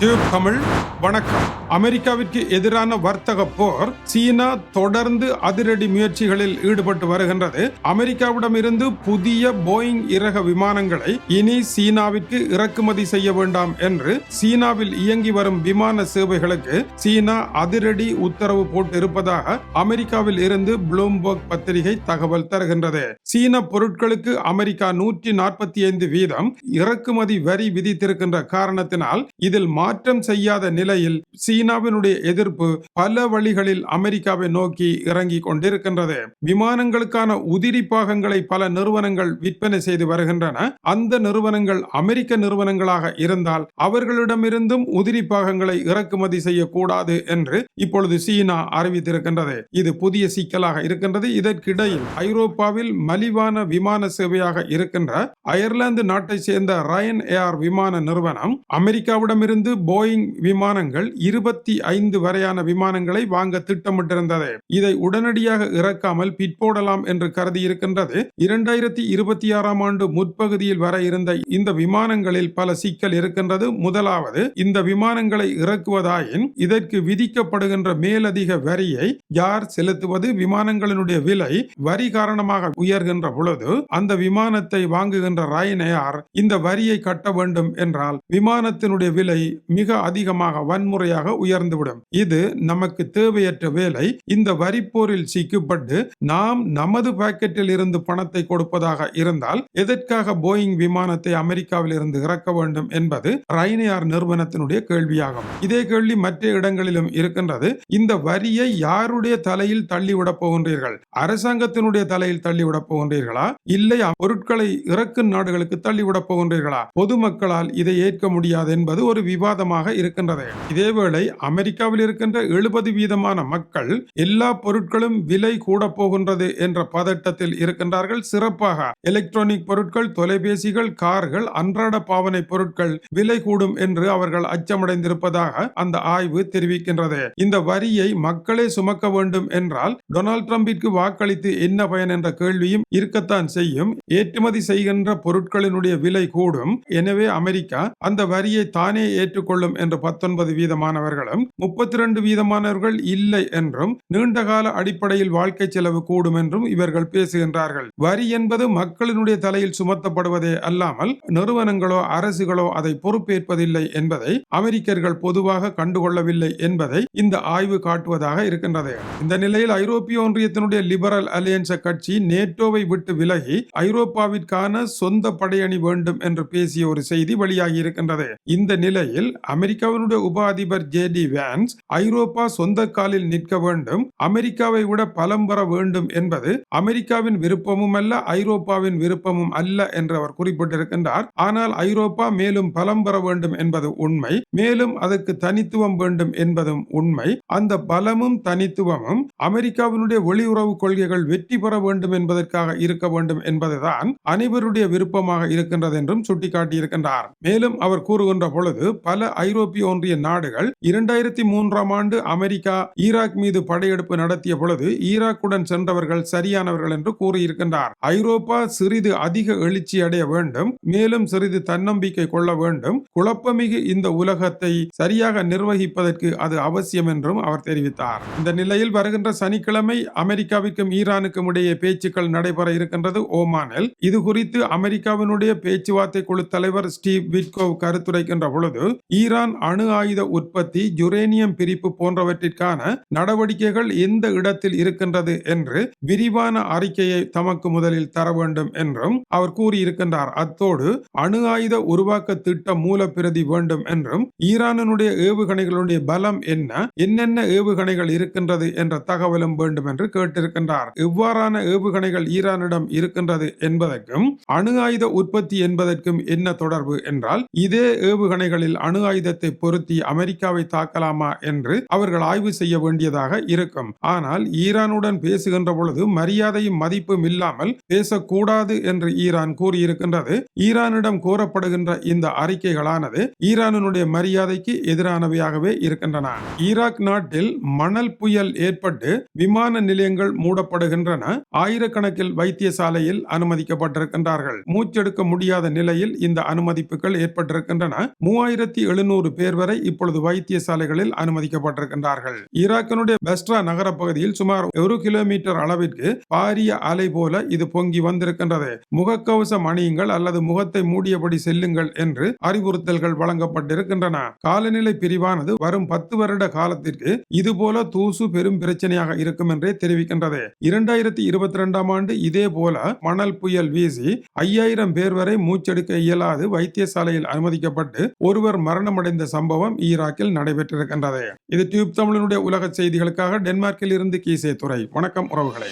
Tube Tamil வணக்கம். அமெரிக்காவிற்கு எதிரான வர்த்தக போர் சீனா தொடர்ந்து அதிரடி முயற்சிகளில் ஈடுபட்டு வருகின்றது. அமெரிக்காவிடமிருந்து புதிய போயிங் இறக விமானங்களை இனி சீனாவிற்கு இறக்குமதி செய்ய வேண்டாம் என்று சீனாவில் இயங்கி வரும் விமான சேவைகளுக்கு சீனா அதிரடி உத்தரவு போட்டு இருப்பதாக அமெரிக்காவில் இருந்து ப்ளூம்பர்க் பத்திரிகை தகவல் தருகின்றது. சீன பொருட்களுக்கு அமெரிக்கா நூற்றி நாற்பத்தி ஐந்து வீதம் இறக்குமதி வரி விதித்திருக்கின்ற காரணத்தினால் இதில் மாற்றம் செய்யாத நிலையில் சீனாவினுடைய எதிர்ப்பு பல வழிகளில் அமெரிக்காவை நோக்கி இறங்கி கொண்டிருக்கின்றது. விமானங்களுக்கான உதிரி பாகங்களை பல நிறுவனங்கள் விற்பனை செய்து வருகின்றன. அந்த நிறுவனங்கள் அமெரிக்க நிறுவனங்களாக இருந்தால் அவர்களிடமிருந்தும் உதிரி பாகங்களை இறக்குமதி செய்யக்கூடாது என்று இப்பொழுது சீனா அறிவித்திருக்கின்றது. இது புதிய சிக்கலாக இருக்கின்றது. இதற்கிடையில் ஐரோப்பாவில் மலிவான விமான சேவையாக இருக்கின்ற அயர்லாந்து நாட்டை சேர்ந்த ரயன் ஏர் விமான நிறுவனம் அமெரிக்காவிடமிருந்து போயிங் விமானங்கள் இருபத்தி ஐந்து வரையான விமானங்களை வாங்க திட்டமிட்டிருந்தது. இதை உடனடியாக இறக்காமல் பிற்போடலாம் என்று கருதி இருக்கின்றது. இரண்டாயிரத்தி இருபத்தி ஆறாம் ஆண்டு முற்பகுதியில் வர இருந்த இந்த விமானங்களில் பல சிக்கல் இருக்கின்றது. முதலாவது இந்த விமானங்களை இறக்குவதாயின் இதற்கு விதிக்கப்படுகின்ற மேலதிக வரியை யார் செலுத்துவது? விமானங்களினுடைய விலை வரி காரணமாக உயர்கின்ற பொழுது அந்த விமானத்தை வாங்குகின்ற ரயனையார் இந்த வரியை கட்ட வேண்டும் என்றால் விமானத்தினுடைய விலை மிக அதிகமாக வன்முறையாக உயர்ந்துவிடும். இது நமக்கு தேவையற்ற வேலை. இந்த வரிப்போரில் சிக்கப்பட்டு நாம் நமது பாக்கெட்டில் இருந்து பணத்தை கொடுப்பதாக இருந்தால் எதற்காக போயிங் விமானத்தை அமெரிக்காவில் இருந்து இறக்க வேண்டும் என்பது ரைனியார் நிறுவனத்தினுடைய கேள்வியாகும். இதே கேள்வி மற்ற இடங்களிலும் இருக்கின்றது. இந்த வரியை யாருடைய தலையில் தள்ளிவிடப் போகின்றீர்கள்? அரசாங்கத்தினுடைய தலையில் தள்ளிவிடப் போகின்றீர்களா? இல்லை பொருட்களை இறக்கும் நாடுகளுக்கு தள்ளிவிடப் போகின்றீர்களா? பொதுமக்களால் இதை ஏற்க முடியாது என்பது ஒரு விவாதமாக இருக்கின்றது இதேவேளை அமெரிக்காவில் இருக்கின்ற எழுபது வீதமான மக்கள் எல்லா பொருட்களும் விலை கூட போகின்றது என்ற பதட்டத்தில் இருக்கின்றார்கள். சிறப்பாக எலக்ட்ரானிக் பொருட்கள் தொலைபேசிகள் கார்கள் அன்றாட பாவனை பொருட்கள் விலை கூடும் என்று அவர்கள் அச்சமடைந்திருப்பதாக அந்த ஆய்வு தெரிவிக்கின்றது. இந்த வரியை மக்களே சுமக்க வேண்டும் என்றால் டொனால்ட் ட்ரம்பிற்கு வாக்களித்து என்ன பயன் என்ற கேள்வியும் இருக்கத்தான் செய்யும். ஏற்றுமதி செய்கின்ற பொருட்களினுடைய விலை கூடும். எனவே அமெரிக்கா அந்த வரியை தானே ஏற்றுக்கொள்ளும் என்று பத்தொன்பது வீதமானவர்களும் முப்பத்தி ரெண்டு வீதமானவர்கள் இல்லை என்றும் நீண்டகால அடிப்படையில் வாழ்க்கை செலவு கூடும் என்றும் இவர்கள் பேசுகின்றார்கள். வரி என்பது மக்களினுடைய தலையில் சுமத்தப்படுவதே அல்லாமல் நிறுவனங்களோ அரசுகளோ அதை பொறுப்பேற்பதில்லை என்பதை அமெரிக்கர்கள் பொதுவாக கண்டுகொள்ளவில்லை என்பதை இந்த ஆய்வு காட்டுவதாக இருக்கின்றது. இந்த நிலையில் ஐரோப்பிய ஒன்றியத்தினுடைய லிபரல் அலையன்ஸ் கட்சி நேட்டோவை விட்டு விலகி ஐரோப்பாவிற்கான சொந்த படையணி வேண்டும் என்று பேசிய ஒரு செய்தி வெளியாகி இருக்கின்றது. இந்த நிலையில் அமெரிக்காவினுடைய உப அதிபர் ஜே டி வேன்ஸ் ஐரோப்பா சொந்த காலில் நிற்க வேண்டும் அமெரிக்காவை விட பலம் பெற வேண்டும் என்பது அமெரிக்காவின் விருப்பமும் அல்ல ஐரோப்பாவின் விருப்பமும் அல்ல என்று அவர் குறிப்பிட்டிருக்கின்றார். ஆனால் ஐரோப்பா மேலும் பலம் பெற வேண்டும் என்பது உண்மை மேலும் அதற்கு தனித்துவம் வேண்டும் என்பதும் உண்மை. அந்த பலமும் தனித்துவமும் அமெரிக்காவினுடைய வெளியுறவு கொள்கைகள் வெற்றி பெற வேண்டும் என்பதற்காக இருக்க வேண்டும் என்பதுதான் அனைவருடைய விருப்பமாக இருக்கின்றது என்றும் சுட்டிக்காட்டியிருக்கின்றார். மேலும் அவர் கூறுகின்ற பொழுது பல பல ஐரோப்பிய ஒன்றிய நாடுகள் இரண்டாயிரத்தி மூன்றாம் ஆண்டு அமெரிக்கா ஈராக் மீது படையெடுப்பு நடத்திய பொழுது ஈராக்குடன் சென்றவர்கள் சரியானவர்கள் என்று கூறியிருக்கின்றார். ஐரோப்பா சிறிது அதிக எழுச்சி அடைய வேண்டும் மேலும் சிறிது தன்னம்பிக்கை கொள்ள வேண்டும். குழப்பமிகு இந்த உலகத்தை சரியாக நிர்வகிப்பதற்கு அது அவசியம் என்றும் அவர் தெரிவித்தார். இந்த நிலையில் வருகின்ற சனிக்கிழமை அமெரிக்காவிற்கும் ஈரானுக்கும் இடையே பேச்சுக்கள் நடைபெற இருக்கின்றது ஓமானில். இது குறித்து அமெரிக்காவினுடைய பேச்சுவார்த்தை குழு தலைவர் ஸ்டீவ் விட்கோவ் கருத்துரைக்கின்ற பொழுது ஈரான் அணு ஆயுத உற்பத்தி யுரேனியம் பிரிப்பு போன்றவற்றிற்கான நடவடிக்கைகள் எந்த இடத்தில் இருக்கின்றது என்று விரிவான அறிக்கையை தமக்கு முதலில் தர வேண்டும் என்றும் அவர் கூறியிருக்கின்றார். அத்தோடு அணு ஆயுத உருவாக்க திட்ட மூலப்பிரதி வேண்டும் என்றும் ஈரானுடைய ஏவுகணைகளுடைய பலம் என்ன என்னென்ன ஏவுகணைகள் இருக்கின்றது என்ற தகவலும் வேண்டும் என்று கேட்டிருக்கின்றார். எவ்வாறான ஏவுகணைகள் ஈரானிடம் இருக்கின்றது என்பதற்கும் அணு ஆயுத உற்பத்தி என்பதற்கும் என்ன தொடர்பு என்றால் இதே ஏவுகணைகளில் அணு அணு ஆயுதத்தை பொருத்தி அமெரிக்காவை தாக்கலாமா என்று அவர்கள் ஆய்வு செய்ய வேண்டியதாக இருக்கும். ஆனால் ஈரானுடன் பேசுகின்ற பொழுது மரியாதையும் மதிப்பும் இல்லாமல் பேசக்கூடாது என்று ஈரான் கூறியிருக்கின்றது. ஈரானிடம் கூறப்படுகின்ற இந்த அறிக்கைகளானது ஈரானுடைய மரியாதைக்கு எதிரானவையாகவே இருக்கின்றன. ஈராக் நாட்டில் மணல் புயல் ஏற்பட்டு விமான நிலையங்கள் மூடப்படுகின்றன. ஆயிரக்கணக்கில் வைத்தியசாலையில் அனுமதிக்கப்பட்டிருக்கின்றார்கள். மூச்செடுக்க முடியாத நிலையில் இந்த அனுமதிப்புகள் ஏற்பட்டிருக்கின்றன. மூவாயிரத்தி எழுநூறு பேர் வரை இப்பொழுது வைத்தியசாலைகளில் அனுமதிக்கப்பட்டிருக்கின்றார்கள். ஈராக்கினுடைய பெஸ்ட்ரா நகர பகுதியில் சுமார் ஒரு கிலோமீட்டர் அளவிற்கு பாரிய அலை போல இது பொங்கி வந்திருக்கின்றது. முகக்கவசம் அணியுங்கள் அல்லது முகத்தை மூடியபடி செல்லுங்கள் என்று அறிவுறுத்தல்கள் வழங்கப்பட்டிருக்கின்றன. காலநிலை பிரிவானது வரும் பத்து வருட காலத்திற்கு இதுபோல தூசு பெரும் பிரச்சனையாக இருக்கும் என்றே தெரிவிக்கின்றது. இரண்டாயிரத்தி இருபத்தி இரண்டாம் ஆண்டு இதே போல மணல் புயல் வீசி ஐயாயிரம் பேர் வரை மூச்செடுக்க இயலாது வைத்தியசாலையில் அனுமதிக்கப்பட்டு ஒருவர் மரணமடைந்த சம்பவம் ஈராக்கில் நடைபெற்றிருக்கின்றது. இது டியூப் தமிழனுடைய உலக செய்திகளுக்காக டென்மார்க்கில் இருந்து கீசே துறை வணக்கம் உறவுகளை.